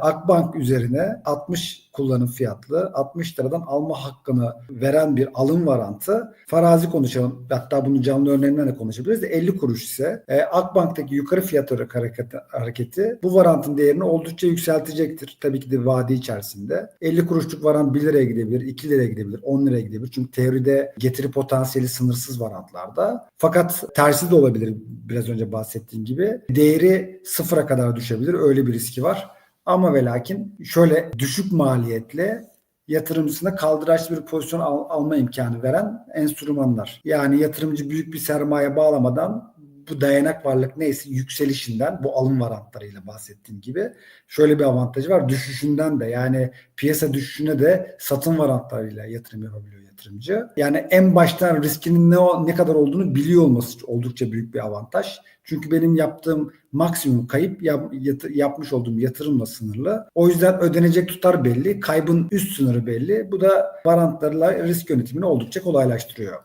Akbank üzerine 60 kullanım fiyatlı 60 liradan alma hakkını veren bir alım varantı. Farazi konuşalım. Hatta bunu canlı örneğinden de konuşabiliriz. de 50 kuruş ise e, Akbank'taki yukarı fiyat hareketi, hareketi bu varantın değerini oldukça yükseltecektir. Tabii ki de vade içerisinde. 50 kuruşluk varant 1 liraya gidebilir, 2 liraya gidebilir, 10 liraya gidebilir. Çünkü teoride getiri potansiyeli sınırsız varantlarda. Fakat tersi de olabilir biraz önce bahsettiğim gibi. Değeri sıfıra kadar düşebilir. Öyle bir riski var. Ama ve lakin şöyle düşük maliyetle yatırımcısına kaldıraçlı bir pozisyon al- alma imkanı veren enstrümanlar. Yani yatırımcı büyük bir sermaye bağlamadan bu dayanak varlık neyse yükselişinden bu alım varantlarıyla bahsettiğim gibi şöyle bir avantajı var. Düşüşünden de yani piyasa düşüşüne de satın varantlarıyla yatırım yapabiliyor yatırımcı. Yani en baştan riskinin ne ne kadar olduğunu biliyor olması oldukça büyük bir avantaj. Çünkü benim yaptığım maksimum kayıp yap- yatı- yapmış olduğum yatırımla sınırlı. O yüzden ödenecek tutar belli, kaybın üst sınırı belli. Bu da varantlarla risk yönetimini oldukça kolaylaştırıyor.